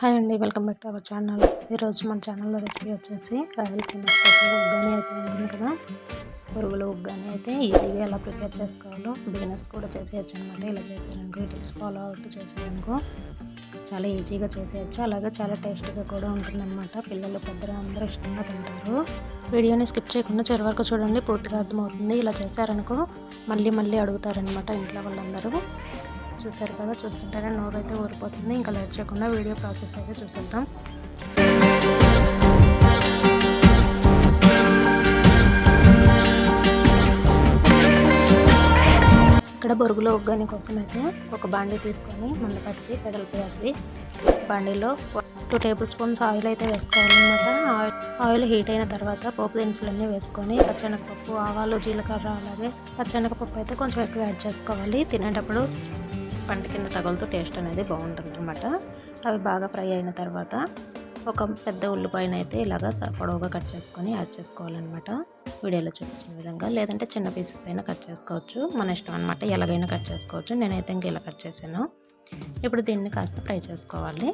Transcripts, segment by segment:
Hi అండి welcome back to our channel. ఈరోజు మన ఛానల్లో రెసిపీ వచ్చేసి రాయలసీమ స్పెషల్ ఉగ్గాని అయితే ఉంది కదా. పురుగులు ఉగ్గాని అయితే ఈజీగా ఎలా ప్రిపేర్ చేసుకోవాలో బిజినెస్ కూడా చేసేయచ్చు అనమాట ఇలా చేసేయడానికి టిప్స్ ఫాలో అవుతూ చేసేయనుకో చాలా ఈజీగా చేసేయచ్చు. అలాగే చాలా టేస్టీగా కూడా ఉంటుందన్నమాట పిల్లలు పెద్దలు అందరూ ఇష్టంగా తింటారు. వీడియోని స్కిప్ చేయకుండా చివరి వరకు చూడండి పూర్తిగా అర్థమవుతుంది. ఇలా చేశారనుకో మళ్ళీ మళ్ళీ అడుగుతారనమాట ఇంట్లో వాళ్ళందరూ. చూసారు కదా చూస్తుంటేనే అయితే ఊరిపోతుంది. ఇంకా లేట్ చేయకుండా వీడియో ప్రాసెస్ అయితే చూసేద్దాం. ఇక్కడ బొరుగులో ఉగ్గాని కోసం అయితే ఒక బాండీ తీసుకొని మందపట్టి కదలిపోయాలి బాండీలో టూ టేబుల్ స్పూన్స్ ఆయిల్ అయితే వేసుకోవాలన్నమాట. ఆయిల్ హీట్ అయిన తర్వాత పోపు దినుసులన్నీ వేసుకొని పచ్చనగపప్పు ఆవాలు జీలకర్ర అలాగే పచ్చనగపప్పు అయితే కొంచెం ఎక్కువ యాడ్ చేసుకోవాలి. తినేటప్పుడు పంట కింద తగులుతూ టేస్ట్ అనేది బాగుంటుంది అనమాట అవి బాగా ఫ్రై అయిన తర్వాత ఒక పెద్ద ఉల్లిపాయన అయితే ఇలాగా పొడవుగా కట్ చేసుకొని యాడ్ చేసుకోవాలన్నమాట. వీడియోలో చూపించిన విధంగా. లేదంటే చిన్న పీసెస్ అయినా కట్ చేసుకోవచ్చు. మన ఇష్టం అనమాట ఎలాగైనా కట్ చేసుకోవచ్చు. నేనైతే ఇంక ఇలా కట్ చేశాను. ఇప్పుడు దీన్ని కాస్త ఫ్రై చేసుకోవాలి.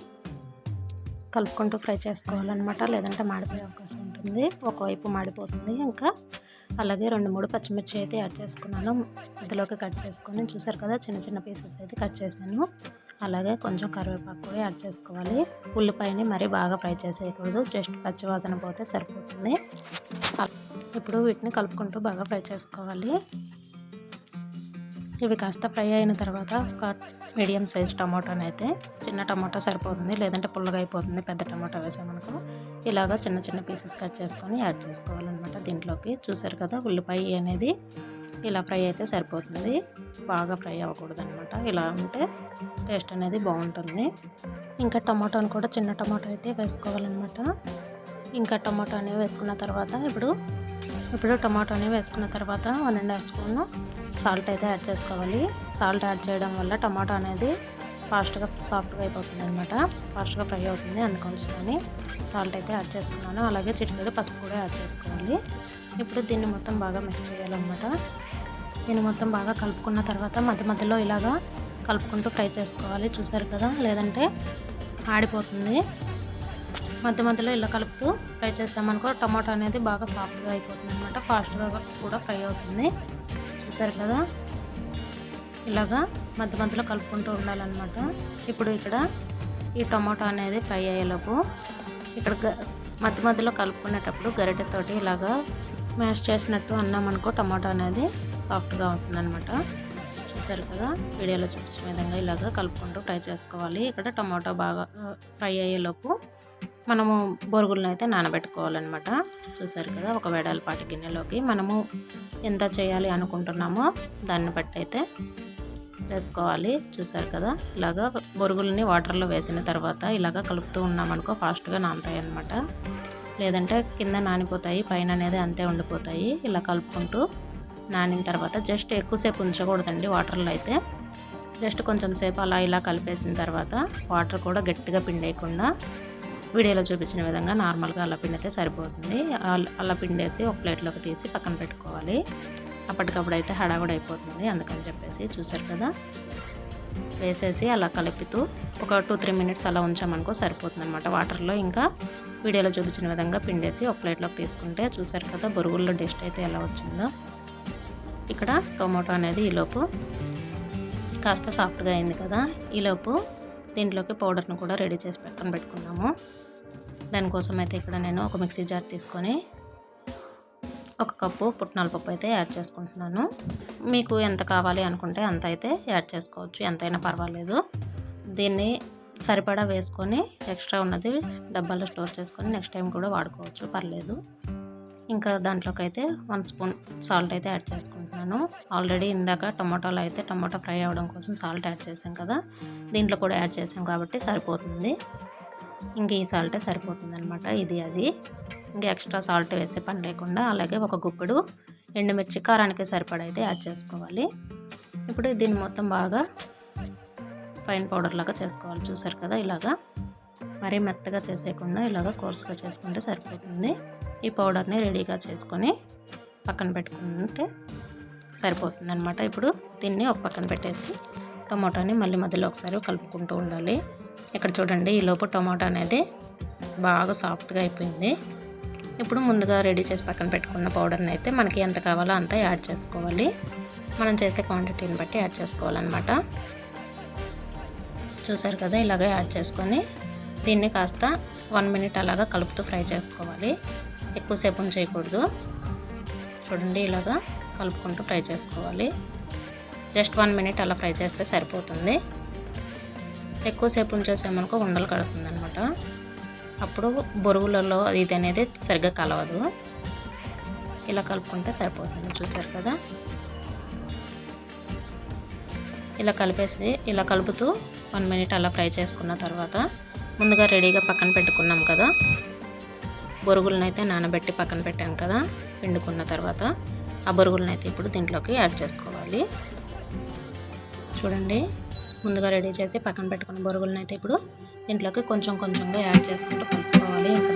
కలుపుకుంటూ ఫ్రై చేసుకోవాలన్నమాట. లేదంటే మాడిపోయే అవకాశం ఉంటుంది. ఒకవైపు మాడిపోతుంది ఇంకా. అలాగే రెండు మూడు పచ్చిమిర్చి అయితే యాడ్ చేసుకున్నాను. ఇందులోకి కట్ చేసుకొని చూసారు కదా చిన్న చిన్న పీసెస్ అయితే కట్ చేశాను. అలాగే కొంచెం కరివేపాకు కూడా యాడ్ చేసుకోవాలి. ఉల్లిపాయని మరీ బాగా ఫ్రై చేసేయకూడదు. జస్ట్ పచ్చివాసన పోతే సరిపోతుంది. ఇప్పుడు వీటిని కలుపుకుంటూ బాగా ఫ్రై చేసుకోవాలి. ఇవి కాస్త ఫ్రై అయిన తర్వాత ఒక మీడియం సైజ్ టమాటాని అయితే చిన్న టమాటా సరిపోతుంది లేదంటే పుల్లగా అయిపోతుంది పెద్ద టమాటా వేసామనుకో. ఇలాగా చిన్న చిన్న పీసెస్ కట్ చేసుకొని యాడ్ చేసుకోవాలన్నమాట దీంట్లోకి. చూసారు కదా ఉల్లిపాయ అనేది ఇలా ఫ్రై అయితే సరిపోతుంది. బాగా ఫ్రై అవ్వకూడదు అనమాట ఇలా ఉంటే టేస్ట్ అనేది బాగుంటుంది. ఇంకా టమాటాను కూడా చిన్న టమాటో అయితే వేసుకోవాలన్నమాట. ఇంకా టమాటో అనేవి వేసుకున్న తర్వాత ఇప్పుడు ఇప్పుడు టమాటోని వేసుకున్న తర్వాత one and half spoon salt అయితే యాడ్ చేసుకోవాలి. సాల్ట్ యాడ్ చేయడం వల్ల టమాటో అనేది ఫాస్ట్గా సాఫ్ట్గా అయిపోతుంది అనమాట ఫాస్ట్గా ఫ్రై అవుతుంది అందుకోసమని సాల్ట్ అయితే యాడ్ చేసుకున్నాను. అలాగే చిటికెడు పసుపు కూడా యాడ్ చేసుకోవాలి. ఇప్పుడు దీన్ని మొత్తం బాగా మిక్స్ చేయాలన్నమాట. దీన్ని మొత్తం బాగా కలుపుకున్న తర్వాత మధ్య మధ్యలో ఇలాగా కలుపుకుంటూ ఫ్రై చేసుకోవాలి. చూసారు కదా? లేదంటే ఆడిపోతుంది. మధ్య మధ్యలో ఇలా కలుపుతూ ఫ్రై చేసామనుకో టమాటో అనేది బాగా సాఫ్ట్గా అయిపోతుంది అనమాట ఫాస్ట్గా కూడా ఫ్రై అవుతుంది. చూసారు కదా? ఇలాగా మధ్య మధ్యలో కలుపుకుంటూ ఉండాలన్నమాట. ఇప్పుడు ఇక్కడ ఈ టమాటో అనేది ఫ్రై అయ్యేలోపు ఇక్కడ మధ్య మధ్యలో కలుపుకునేటప్పుడు గరిటెతోటి ఇలాగా మ్యాష్ చేసినట్టు అన్నామనుకో టమాటో అనేది సాఫ్ట్గా ఉంటుందన్నమాట. చూసారు కదా? వీడియోలో చూపించిన విధంగా ఇలాగా కలుపుకుంటూ ఫ్రై చేసుకోవాలి. ఇక్కడ టమాటో బాగా ఫ్రై అయ్యేలోపు మనము బొరుగులను అయితే నానబెట్టుకోవాలన్నమాట. చూసారు కదా ఒక వేడాలపాటి గిన్నెలోకి మనము ఎంత చేయాలి అనుకుంటున్నామో దాన్ని బట్టి అయితే వేసుకోవాలి. చూసారు కదా ఇలాగా బొరుగులని వాటర్లో వేసిన తర్వాత ఇలాగ కలుపుతూ ఉన్నామనుకో ఫాస్ట్గా నానుతాయి లేదంటే కింద నానిపోతాయి పైన అనేది అంతే ఉండిపోతాయి. ఇలా కలుపుకుంటూ నానిన తర్వాత జస్ట్ ఎక్కువసేపు ఉంచకూడదండి వాటర్లో అయితే. జస్ట్ కొంచెం సేపు అలా ఇలా కలిపేసిన తర్వాత వాటర్ కూడా గట్టిగా పిండేయకుండా వీడియోలో చూపించిన విధంగా నార్మల్గా అలా అయితే సరిపోతుంది. అలా పిండేసి ఒక ప్లేట్లోకి తీసి పక్కన పెట్టుకోవాలి. అప్పటికప్పుడు అయితే హడావుడి అయిపోతుంది అందుకని చెప్పేసి చూసారు కదా? వేసేసి అలా కలుపుతూ ఒక టూ త్రీ మినిట్స్ అలా ఉంచామనుకో సరిపోతుంది అనమాట వాటర్లో ఇంకా వీడియోలో చూపించిన విధంగా పిండేసి ఒక ప్లేట్లోకి తీసుకుంటే చూసారు కదా బొరుగుల్లో డస్ట్ అయితే ఎలా వచ్చిందో. ఇక్కడ టొమాటో అనేది ఈలోపు కాస్త సాఫ్ట్గా అయింది కదా? ఈలోపు దీంట్లోకి పౌడర్ను కూడా రెడీ చేసి పక్కన పెట్టుకున్నాము. దానికోసం అయితే ఇక్కడ నేను ఒక మిక్సీ జార్ తీసుకొని ఒక కప్పు పుట్నాల పప్పు అయితే యాడ్ చేసుకుంటున్నాను. మీకు ఎంత కావాలి అనుకుంటే అంత అయితే యాడ్ చేసుకోవచ్చు. ఎంతైనా పర్వాలేదు. దీన్ని సరిపడా వేసుకొని ఎక్స్ట్రా ఉన్నది డబ్బాలో స్టోర్ చేసుకొని నెక్స్ట్ టైం కూడా వాడుకోవచ్చు. పర్లేదు. ఇంకా దాంట్లోకి అయితే వన్ స్పూన్ సాల్ట్ అయితే యాడ్ చేసుకుంటున్నాను. ఆల్రెడీ ఇందాక టమాటాలు అయితే టమాటా ఫ్రై అవ్వడం కోసం సాల్ట్ యాడ్ చేసాం కదా. దీంట్లో కూడా యాడ్ చేసాం కాబట్టి సరిపోతుంది. ఇంక ఈ సాల్టే సరిపోతుంది అనమాట ఇది అది. ఇంకా ఎక్స్ట్రా సాల్ట్ వేసే పని లేకుండా అలాగే ఒక గుప్పెడు ఎండుమిర్చి కారానికి సరిపడైతే యాడ్ చేసుకోవాలి. ఇప్పుడు దీన్ని మొత్తం బాగా ఫైన్ పౌడర్ లాగా చేసుకోవాలి. చూసారు కదా ఇలాగా. మరీ మెత్తగా చేసేయకుండా ఇలాగ కోర్స్గా చేసుకుంటే సరిపోతుంది. ఈ పౌడర్ని రెడీగా చేసుకొని పక్కన పెట్టుకుంటే సరిపోతుందనమాట ఇప్పుడు దీన్ని ఒక పక్కన పెట్టేసి టమాటాని మళ్ళీ మధ్యలో ఒకసారి కలుపుకుంటూ ఉండాలి. ఇక్కడ చూడండి ఈ లోపు టమాటా అనేది బాగా సాఫ్ట్గా అయిపోయింది. ఇప్పుడు ముందుగా రెడీ చేసి పక్కన పెట్టుకున్న పౌడర్ని అయితే మనకి ఎంత కావాలో అంత యాడ్ చేసుకోవాలి. మనం చేసే క్వాంటిటీని బట్టి యాడ్ చేసుకోవాలన్నమాట. చూసారు కదా ఇలాగే యాడ్ చేసుకొని దీన్ని కాస్త వన్ మినిట్ అలాగా కలుపుతూ ఫ్రై చేసుకోవాలి. ఎక్కువసేపు చేయకూడదు. చూడండి ఇలాగా కలుపుకుంటూ ఫ్రై చేసుకోవాలి. జస్ట్ వన్ మినిట్ అలా ఫ్రై చేస్తే సరిపోతుంది. ఎక్కువసేపు ఉంచేసామనుకో ఉండలు కడుతుంది అనమాట అప్పుడు బొరుగులలో ఇది అనేది సరిగ్గా కలవదు. ఇలా కలుపుకుంటే సరిపోతుంది చూసారు కదా? ఇలా కలిపేసి ఇలా కలుపుతూ వన్ మినిట్ అలా ఫ్రై చేసుకున్న తర్వాత ముందుగా రెడీగా పక్కన పెట్టుకున్నాం కదా? బొరుగులను అయితే నానబెట్టి పక్కన పెట్టాం కదా పిండుకున్న తర్వాత ఆ బొరుగులను అయితే ఇప్పుడు దీంట్లోకి యాడ్ చేసుకోవాలి. చూడండి ముందుగా రెడీ చేసి పక్కన పెట్టుకున్న బొరుగులను అయితే ఇప్పుడు దీంట్లోకి కొంచెం కొంచెంగా యాడ్ చేసుకుంటూ కలుపుకోవాలి. ఇంకా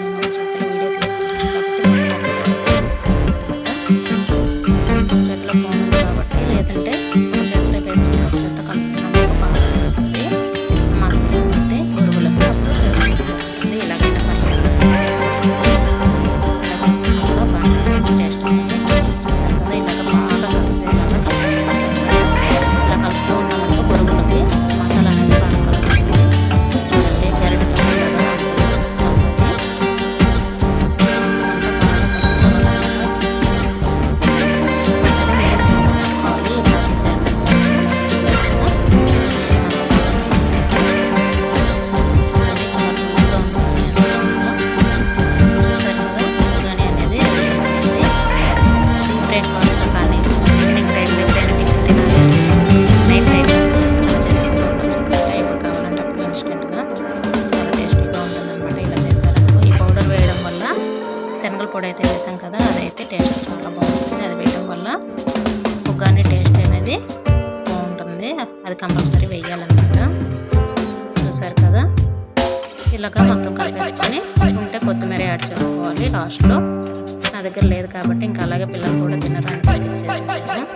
అయితే టేస్ట్ చాలా బాగుంటుంది. అది వేయడం వల్ల ఉగ్గాని టేస్ట్ అనేది బాగుంటుంది. అది కంపల్సరీ వేయాలన్నమాట. చూసారు కదా? ఇలాగ మొత్తం కలిపేసుకొని ఉంటే కొత్తిమీర యాడ్ చేసుకోవాలి లాస్ట్లో. నా దగ్గర లేదు కాబట్టి ఇంకా అలాగే పిల్లలు కూడా తినడానికి చేసేసాను.